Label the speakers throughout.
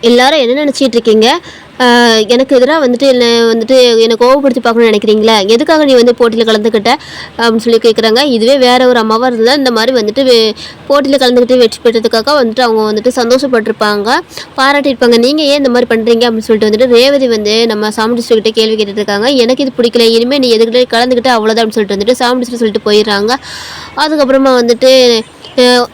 Speaker 1: எல்லாரும் என்ன நினச்சிட்டு இருக்கீங்க? எனக்கு எதிராக வந்துட்டு என்ன வந்துட்டு என்னை கோவப்படுத்தி பார்க்கணும்னு நினைக்கிறீங்களா? எதுக்காக நீ வந்து போட்டியில் கலந்துக்கிட்ட அப்படின்னு சொல்லி கேட்குறாங்க இதுவே வேற ஒரு அம்மாவாக இருந்தால் இந்த மாதிரி வந்துட்டு வே- போட்டியில் கலந்துக்கிட்டு வெற்றி பெற்றதுக்காக வந்துட்டு அவங்க வந்துட்டு சந்தோஷப்பட்டிருப்பாங்க. பாராட்டியிருப்பாங்க. நீங்கள் ஏன் இந்த மாதிரி பண்ணுறீங்க அப்படின்னு சொல்லிட்டு வந்துட்டு ரேவதி வந்து நம்ம சாமுடிஸ்டர் கிட்ட கேள்வி கேட்டுருக்காங்க எனக்கு இது பிடிக்கல. இனிமேல் நீ எதுக்கிட்ட கலந்துக்கிட்டு அவ்வளோதான் அப்படின்னு சொல்லிட்டு வந்துட்டு சாமுடிஸ்டர் சொல்லிட்டு போயிடுறாங்க. அதுக்கப்புறமா வந்துட்டு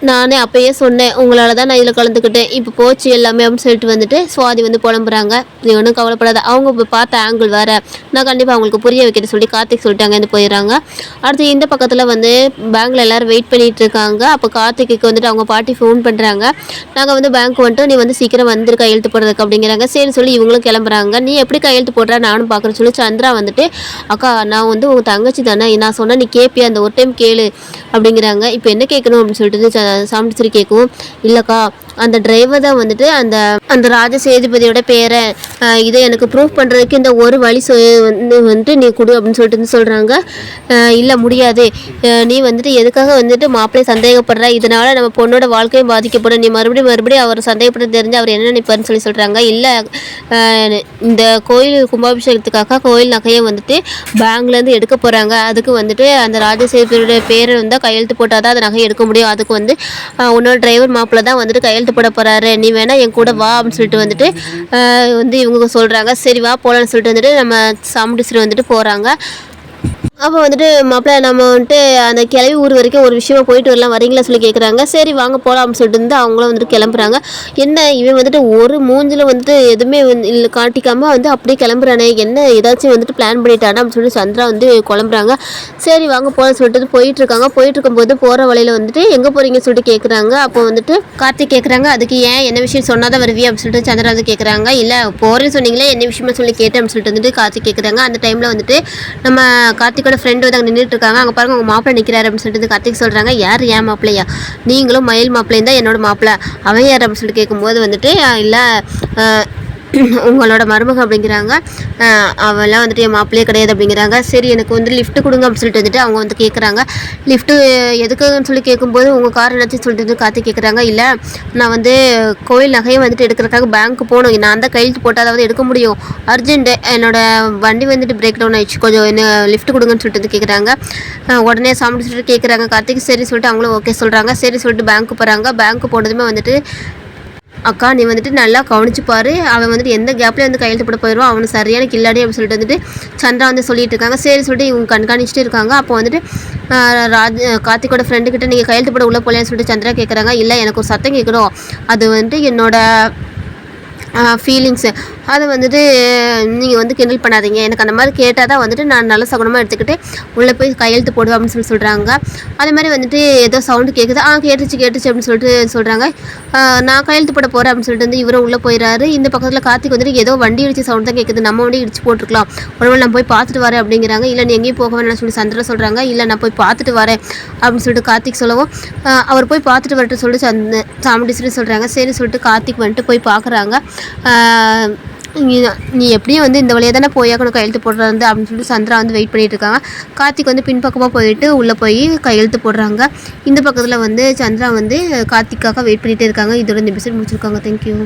Speaker 1: நானே அப்பயே சொன்னேன் உங்களால தான் நான் இதில் கலந்துக்கிட்டேன். இப்போ போச்சு எல்லாமே அப்படின்னு சொல்லிட்டு வந்துட்டு சுவாதி வந்து புலம்புறாங்க. நீ ஒன்றும் கவலைப்படாத. அவங்க இப்போ பார்த்த ஆங்கிள் வேற. நான் கண்டிப்பாக அவங்களுக்கு புரிய வைக்கிற சொல்லி கார்த்திக் சொல்லிட்டாங்க வந்து போயிடுறாங்க. அடுத்து இந்த பக்கத்தில் வந்து பேங்க்ல எல்லாரும் வெயிட் பண்ணிட்டு இருக்காங்க. அப்போ கார்த்திக்கு வந்துட்டு அவங்க பாட்டி ஃபோன் பண்ணுறாங்க நாங்கள் வந்து பேங்க் வந்துட்டு நீ வந்து சீக்கிரம் வந்துரு கையெழுத்து போடுறதுக்கு அப்படிங்கிறாங்க. சரி சொல்லி இவங்களும் கிளம்புறாங்க. நீ எப்படி கையெழுத்து போடுற? நானும் பார்க்குறேன்னு சொல்லி சந்திரா வந்துட்டு அக்கா நான் வந்து உங்கள் தங்கச்சி தானே. நான் சொன்னேன் நீ கேப்பியா? அந்த ஒரு டைம் கேளு. அப்படிங்கிறாங்க. இப்போ என்ன கேட்கணும் அப்படின்னு சொல்லிட்டு சாமிச்சரி கேட்கவும் இல்லைக்கா அந்த டிரைவர் தான் வந்துட்டு அந்த அந்த ராஜ சேதுபதியோட பேரை இதை எனக்கு ப்ரூவ் பண்ணுறதுக்கு இந்த ஒரு வழி சொ வந்து வந்துட்டு நீ கொடு அப்படின்னு சொல்லிட்டு வந்து சொல்கிறாங்க இல்லை முடியாது. நீ வந்துட்டு எதுக்காக வந்துட்டு மாப்பிள்ளை சந்தேகப்படுற? இதனால் நம்ம பொண்ணோட வாழ்க்கையும் பாதிக்கப்படும். நீ மறுபடியும் மறுபடியும் அவர் சந்தேகப்பட தெரிஞ்சு அவர் என்ன நினைப்பார்னு சொல்லி சொல்கிறாங்க இல்லை இந்த கோயில் கும்பாபிஷேகத்துக்காக கோயில் நகையை வந்துட்டு பேங்க்லேருந்து எடுக்க போகிறாங்க அதுக்கு வந்துட்டு அந்த ராஜசேகரோட பேரை வந்து கையெழுத்து போட்டால் தான் அந்த நகையை எடுக்க முடியும். அதுக்கு வந்து உன்னோட டிரைவர் மாப்பிள்ளை தான் வந்துட்டு கையெழுத்து போட போகிறாரு நீ வேணால் என் கூட வா அப்படின்னு சொல்லிட்டு வந்துட்டு வந்து இவங்க சொல்கிறாங்க சரி வா போகலான்னு சொல்லிட்டு வந்துட்டு நம்ம சாமுண்டீஸ்வரர் வந்துட்டு போகிறாங்க அப்போ வந்துட்டு மாப்பிள்ள நம்ம வந்துட்டு அந்த கிளவி ஊர் வரைக்கும் ஒரு விஷயமா போயிட்டு வரலாம் வரீங்களா சொல்லி கேட்குறாங்க சரி வாங்க போகலாம் அப்படின்னு சொல்லிட்டு வந்து அவங்களும் வந்துட்டு கிளம்புறாங்க. என்ன இவன் வந்துட்டு ஒரு மூஞ்சில் வந்துட்டு எதுவுமே வந்து இல்லை காட்டிக்காம வந்து அப்படியே கிளம்புறானே என்ன ஏதாச்சும் வந்துட்டு பிளான் பண்ணிட்டானா அப்படின்னு சொல்லி சந்திரா வந்து குழம்புறாங்க. சரி வாங்க போகலாம் சொல்லிட்டு போயிட்டு இருக்காங்க. போயிட்டு இருக்கும்போது போகிற வழியில வந்துட்டு எங்கே போகிறீங்கன்னு சொல்லிட்டு கேட்குறாங்க அப்போ வந்துட்டு கார்த்திக் கேட்குறாங்க அதுக்கு ஏன் என்ன விஷயம் சொன்னாதான் வருவியா அப்படின்னு சொல்லிட்டு சந்திரா வந்து கேட்குறாங்க இல்லை போகிறேன்னு சொன்னீங்களே என்ன விஷயமா சொல்லி கேட்டேன் அப்படின்னு சொல்லிட்டு வந்துட்டு கார்த்திக் கேட்குறாங்க அந்த டைமில் வந்துட்டு நம்ம கார்த்திகோட ஃப்ரெண்டு வந்து அங்கே நின்றுட்டு இருக்காங்க. அங்கே பாருங்க உங்கள் மாப்பிள்ளை நிற்கிறாரு அப்படின்னு சொல்லிட்டு கார்த்திக் சொல்கிறாங்க யார் ஏன் மாப்பிள்ளையா? நீங்களும் மயில் மாப்பிள்ளையும் தான் என்னோட மாப்பிள்ளை. அவன் யார் அப்படின்னு சொல்லிட்டு கேட்கும்போது வந்துட்டு இல்லை உங்களோட மருமக அப்படிங்கிறாங்க. அவெல்லாம் வந்துட்டு என் மாப்பிள்ளையே கிடையாது அப்படிங்கிறாங்க. சரி எனக்கு வந்து லிஃப்ட் கொடுங்க அப்படின்னு சொல்லிட்டு வந்துட்டு அவங்க வந்து கேட்குறாங்க லிஃப்ட்டு எதுக்குன்னு சொல்லி கேட்கும்போது உங்கள் கார் என்னாச்சுன்னு சொல்லிட்டு வந்து காத்து கேட்குறாங்க இல்லை நான் வந்து கோயில் நகையை வந்துட்டு எடுக்கிறதுக்காக பேங்க்கு போகணும். நான் தான் கையெழுத்து போட்டால் அதாவது எடுக்க முடியும். அர்ஜென்ட்டு என்னோட வண்டி வந்துட்டு பிரேக் டவுன் ஆயிடுச்சு. கொஞ்சம் என்ன லிஃப்ட் கொடுங்கன்னு சொல்லிட்டு வந்து கேட்குறாங்க உடனே சாப்பிட்டு சொல்லிட்டு கேட்குறாங்க கார்த்திக் சரி சொல்லிட்டு அவங்களும் ஓகே சொல்கிறாங்க சரி சொல்லிட்டு பேங்க்கு போகிறாங்க பேங்க்கு போனதுமே வந்துட்டு அக்கா நீ வந்துட்டு நல்லா கவனிச்சு பாரு. அவன் வந்துட்டு எந்த கேப்லேயும் வந்து கையெழுத்து போட போயிடுவான் அவனு சரியான கில்லாடி அப்படின்னு சொல்லிட்டு வந்துட்டு சந்திரா வந்து சொல்லிட்டு இருக்காங்க. சரி சொல்லிட்டு இவங்க கண்காணிச்சுட்டு இருக்காங்க. அப்போ வந்துட்டு ராஜ் கார்த்திகோட ஃப்ரெண்டுக்கிட்ட நீங்கள் கையெழுத்து போட உள்ளே போகலையான்னு சொல்லிட்டு சந்திரா கேட்குறாங்க இல்லை எனக்கு ஒரு சத்தம் கேட்குறோம் அது வந்துட்டு என்னோட ஃபீலிங்ஸு அதை வந்துட்டு நீங்கள் வந்து கிண்டல் பண்ணாதீங்க. எனக்கு அந்த மாதிரி கேட்டால் தான் வந்துட்டு நான் நல்ல சகுனமாக எடுத்துக்கிட்டு உள்ளே போய் கையெழுத்து போடுவேன் அப்படின்னு சொல்லி சொல்கிறாங்க அதே மாதிரி வந்துட்டு ஏதோ சவுண்டு கேட்குது ஆ கேட்டுச்சு கேட்டுச்சு அப்படின்னு சொல்லிட்டு சொல்கிறாங்க நான் கையெழுத்து போட போகிறேன் அப்படின்னு சொல்லிட்டு வந்து இவரும் உள்ளே போயிடறாரு இந்த பக்கத்தில் கார்த்திக் வந்துட்டு ஏதோ வண்டி இடிச்சு சவுண்ட் தான் கேட்குது நம்ம வண்டி இடிச்சு போட்டிருக்கலாம். ஒருவேளை நான் போய் பார்த்துட்டு வரேன் அப்படிங்கிறாங்க. இல்லை நீ எங்கேயும் போக வேணாம்னு சொல்லி சந்திரா சொல்கிறாங்க இல்லை நான் போய் பார்த்துட்டு வரேன் அப்படின்னு சொல்லிட்டு கார்த்திக் சொல்லவும் அவர் போய் பார்த்துட்டு வரட்டும் சொல்லிட்டு சந்த சாமுண்டீஸ்வரி சொல்கிறாங்க சரி சொல்லிட்டு கார்த்திக் வந்துட்டு போய் பார்க்குறாங்க. நீ எப்படியும் வந்து இந்த வழியாக தானே போயாக்கணும் கையெழுத்து போடுறது அப்படின்னு சொல்லிட்டு சந்திரா வந்து வெயிட் பண்ணிட்டு இருக்காங்க. கார்த்திக் வந்து பின்பக்கமாக போயிட்டு உள்ளே போய் கையெழுத்து போடுறாங்க. இந்த பக்கத்தில் வந்து சந்திரா வந்து கார்த்திக்காக வெயிட் பண்ணிகிட்டே இருக்காங்க. இதோட இந்த எபிசோட் முடிச்சிருக்காங்க. தேங்க்யூ